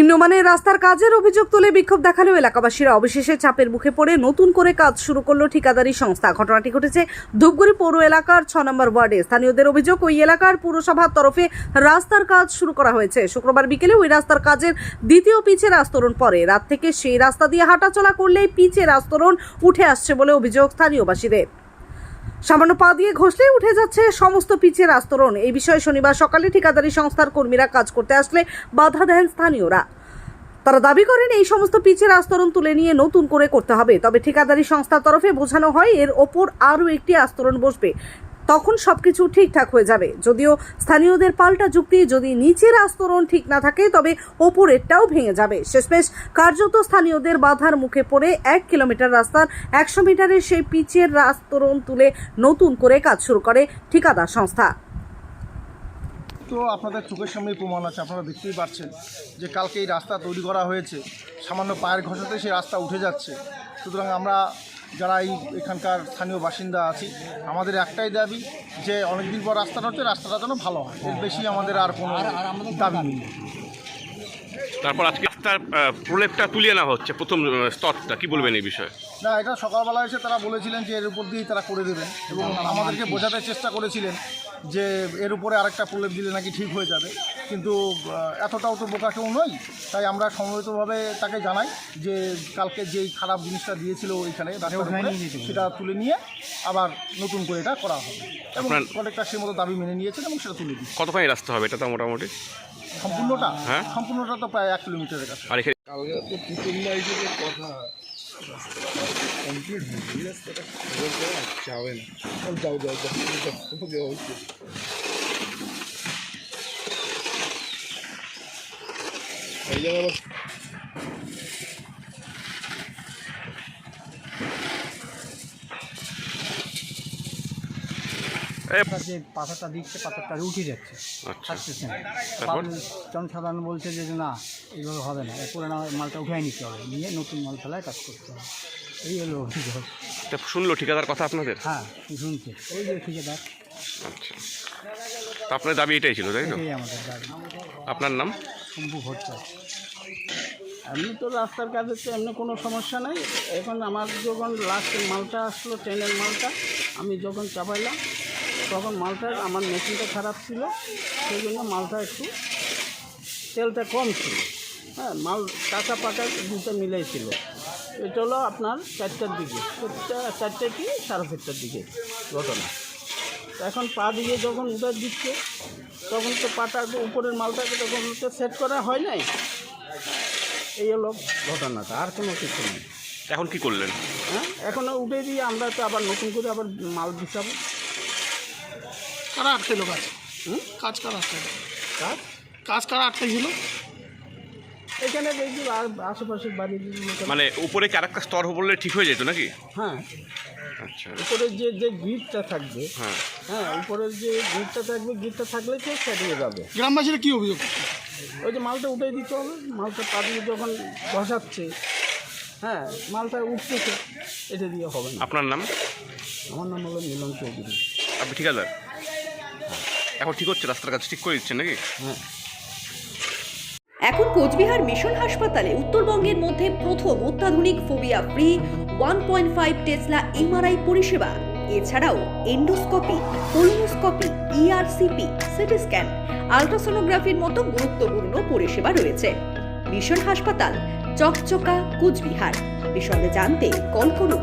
নিম্নমানের রাস্তার কাজের অভিযোগ তুলে বিক্ষোভ দেখালেও এলাকাবাসীরা অবশেষে চাপের মুখে পড়ে নতুন করে কাজ শুরু করল ঠিকাদারি সংস্থা। ঘটনাটি ঘটেছে ধূপগুড়ি পৌর এলাকার ছ নম্বর ওয়ার্ডে। স্থানীয়দের অভিযোগ, ওই এলাকার পুরসভার তরফে রাস্তার কাজ শুরু করা হয়েছে। শুক্রবার বিকেলে ওই রাস্তার কাজের দ্বিতীয় পিচের আস্তরণ পরে রাত থেকে সেই রাস্তা দিয়ে হাঁটাচলা করলেই পিচের আস্তরণ উঠে আসছে বলে অভিযোগ স্থানীয়বাসীদের। সামান্য পা দিয়ে ঘষলেই উঠে যাচ্ছে সমস্ত পিচের আস্তরণ। এই বিষয়ে শনিবার সকালে ঠিকাদারি সংস্থার কর্মীরা কাজ করতে আসলে বাধা দেন স্থানীয়রা। তারা দাবি করেন, এই সমস্ত পিচের আস্তরণ তুলে নিয়ে নতুন করে করতে হবে। তবে ঠিকাদারি সংস্থার তরফে বোঝানো হয়, এর ওপর আরও একটি আস্তরণ বসবে। তখন সবকিছু ঠিকঠাক হয়ে যাবে। যদিও স্থানীয়দের পাল্টা যুক্তি যদি নিচের আস্তরণ ঠিক না থাকে, তবে ওপরেরটাও ভেঙে যাবে। শেষমেশ কার্যত স্থানীয়দের বাধার মুখে পড়ে এক কিলোমিটার রাস্তার একশো মিটারের সেই পিচের আস্তরণ তুলে নতুন করে কাজ শুরু করে ঠিকাদার সংস্থা। তো আপনাদের চোখের সামনেই প্রমাণ আছে, আপনারা দেখতেই পাচ্ছেন যে কালকে এই রাস্তা তৈরি করা হয়েছে। সামান্য পায়ের ঘষাতে সেই রাস্তা উঠে যাচ্ছে। সুতরাং আমরা যারা এই এখানকার স্থানীয় বাসিন্দা আছি, আমাদের একটাই দাবি যে অনেকদিন পর রাস্তাটা হচ্ছে, রাস্তাটা যেন ভালো হয়। বেশি আমাদের আর কোনো দাবি নেই। তারপর আজকে রাস্তার প্রলেপটা তুলিয়ে নেওয়া হচ্ছে প্রথম স্তরটা। কি বলবেন এই বিষয়ে? না এটা সকালবেলা এসে তারা বলেছিলেন যে এর উপর দিয়েই তারা করে দেবেন এবং আমাদেরকে বোঝাতে চেষ্টা করেছিলেন যে এর উপরে আরেকটা প্রলেপ দিলে নাকি ঠিক হয়ে যাবে। কিন্তু এতটাও তো বোকা কেউ নই তাই আমরা সমবেতভাবে তাকে জানাই যে কালকে যেই খারাপ জিনিসটা দিয়েছিল ওইখানে সেটা তুলে নিয়ে আবার নতুন করে এটা করা হবে। এবং আপনার- কলেক্টর সেই মতো দাবি মেনে নিয়েছেন এবং সেটা তুলে দিচ্ছে কতখানি রাস্তা হবে এটা তো মোটামুটি? সম্পূর্ণটা? হ্যাঁ। সম্পূর্ণটা তো প্রায় এক কিলোমিটারের কাছে। আর এখানে কালকে তো পুতুল লাইটের কথা। কমপ্লিট রাস্তাটা যাবে না। যাও যাও যাও যাও, তোমাকে হচ্ছে এই জায়গায় আবার আপনার যে পাথরটা দিচ্ছে পাথরটা উঠে যাচ্ছে। আচ্ছা। থাকতেছে জনসাধারণ বলছে যে না এইভাবে হবে না। মালটা উঠাই নিতে হবে। নিয়ে নতুন মাল ফেলায় কাজ করতে হবে। এই হলো অভিযোগ। শুনলো ঠিকাদার কথা আপনাদের? হ্যাঁ শুনছে। ওই যে ঠিকাদার। আচ্ছা। আপনার দাবি এটাই ছিল তাই তো? আপনার নাম? শম্ভু ভট্টাচার্য। এমনি তো রাস্তার কাজের তো এমনি কোনো সমস্যা নাই। এখন আমার যখন লাস্ট মালটা আসলো ট্রেনের মালটা আমি যখন চাপাইলাম তখন মালটা আমার মেশিনটা খারাপ ছিল সেই জন্য মালটা একটু তেলটা কম ছিল। হ্যাঁ মাল কাঁচা পাকা দুটো মিলেই ছিল। এটা হলো আপনার চারটার দিকে। চারটা চারটে কি সাড়ে চারটার দিকে ঘটনা। এখন পা দিয়ে যখন উঠে দিচ্ছে তখন তো পাটা উপরের মালটাকে তখন তো সেট করা হয় নাই। এই হলো ঘটনাটা আর কোনো কিছু নেই। এখন কি করলেন? হ্যাঁ এখনও উঠে দিয়ে আমরা তো আবার নতুন করে আবার মাল বিছাবো কারা আটকাইলো কাজ হুম? কাজ কারা আটকাইলো কাজ? কাজ কারা আটকাইছিল এখানে দেখছি আর আশেপাশের বাড়ির লোকেরা মানে উপরে কি আরেকটা স্তর বললে ঠিক হয়ে যেত নাকি? হ্যাঁ। আচ্ছা। উপরে যে যে গিটটা থাকবে হ্যাঁ। হ্যাঁ উপরের যে গিটটা থাকবে গিটটা থাকলে তো সেরিয়ে যাবে। গ্রামবাসীরা কি অভিযোগ করছে? ওই যে মালটা উঠে দিতে হবে। মালটা পা দিয়ে যখন বসাচ্ছে হ্যাঁ মালটা উঠতেছে এটা দিয়ে হবে না। আপনার নাম? আমার নাম হলো মিলন চৌধুরী। আপনি ঠিকাদার? এখন ঠিক হচ্ছে, রাস্তার কাজ ঠিক করে দিচ্ছেন নাকি? হ্যাঁ। এখন কোচবিহার মিশন হাসপাতালে উত্তরবঙ্গের মধ্যে প্রথম অত্যাধুনিক phobia free one point five tesla MRI পরিষেবা। এছাড়াও endoscopy colonoscopy ERCP CT scan, আলট্রাসোনোগ্রাফির মতো গুরুত্বপূর্ণ পরিষেবা রয়েছে। মিশন হাসপাতাল, চকচকা, কুচবিহার। বিষয়ে জানতে কল করুন।